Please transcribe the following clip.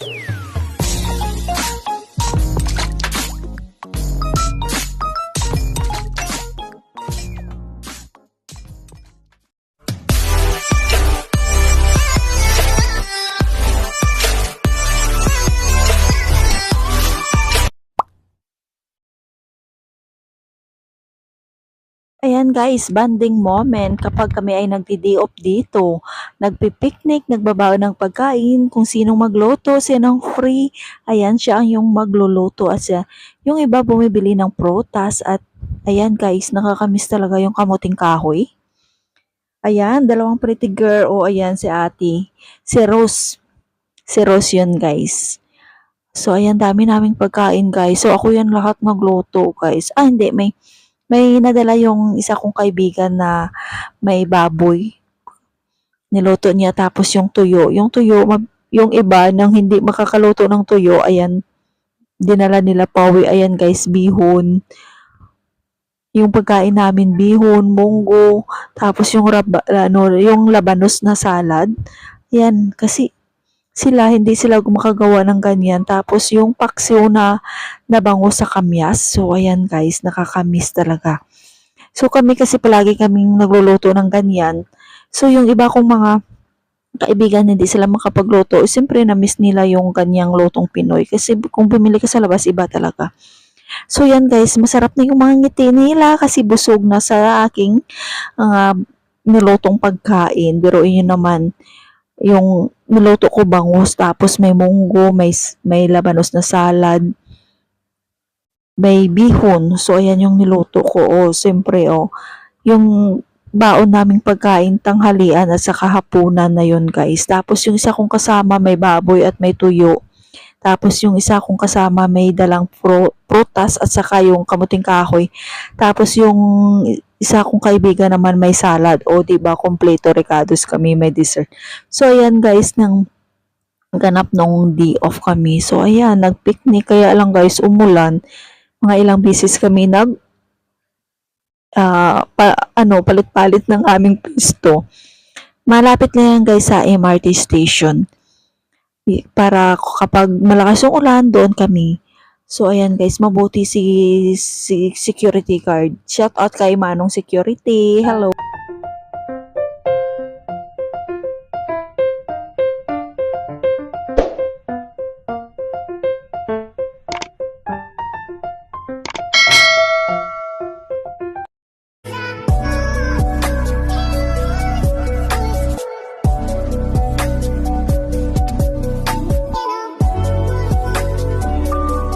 you. Ayan guys, banding moment kapag kami ay nagdi-day off dito. Nagpi-picnic, nagbabaon ng pagkain, kung sinong magluto, sinong free, ayan siya ang yung magluluto at siya. Yung iba bumibili ng prutas at ayan guys, nakakamiss talaga yung kamuting kahoy. Ayan, dalawang pretty girl o ayan si ate. Si Rose. Si Rose yun guys. So ayan, dami naming pagkain guys. So ako yan lahat nagluto guys. Ah hindi, may may nadala yung isa kong kaibigan na may baboy. Niluto niya tapos yung tuyo. Yung tuyo, yung iba nang hindi makakaluto ng tuyo, ayan, dinala nila pawi. Ayan guys, bihon. Yung pagkain namin, bihon, munggo, tapos yung, raba, ano, yung labanos na salad. Ayan, kasi sila, hindi sila makagawa ng ganyan. Tapos yung paksiw na nabango sa kamyas. So, ayan guys, nakakamiss talaga. So, kami kasi palagi kaming nagluluto ng ganyan. So, yung iba kong mga kaibigan, hindi sila makapagluto. Siyempre, na-miss nila yung ganyang lutong Pinoy. Kasi kung bumili ka sa labas, iba talaga. So, yan guys, masarap na yung mga ngiti nila kasi busog na sa aking uh, nilutong pagkain. Biruin nyo naman, yung niluto ko bangus, tapos may munggo, may, may labanos na salad, may bihon. So, ayan yung niluto ko. O, siyempre, o, yung baon naming pagkain tanghalian at saka hapunan na yun, guys. Tapos, yung isa kong kasama, may baboy at may tuyo. Tapos, yung isa kong kasama, may dalang pro, prutas at saka yung kamuting kahoy. Tapos, yung isa kong kaibigan naman may salad. O, di ba kompleto recados kami, may dessert. So, ayan guys, nang ganap nung day off kami. So, ayan, nag-picnic. Kaya lang guys, umulan. Mga ilang beses kami nag ah, pa, ano, palit-palit ng aming pwesto. Malapit lang yan guys sa MRT station. Para kapag malakas yung ulan, doon kami. So, ayan guys, mabuti si, si security guard. Shout out kay Manong Security. Hello.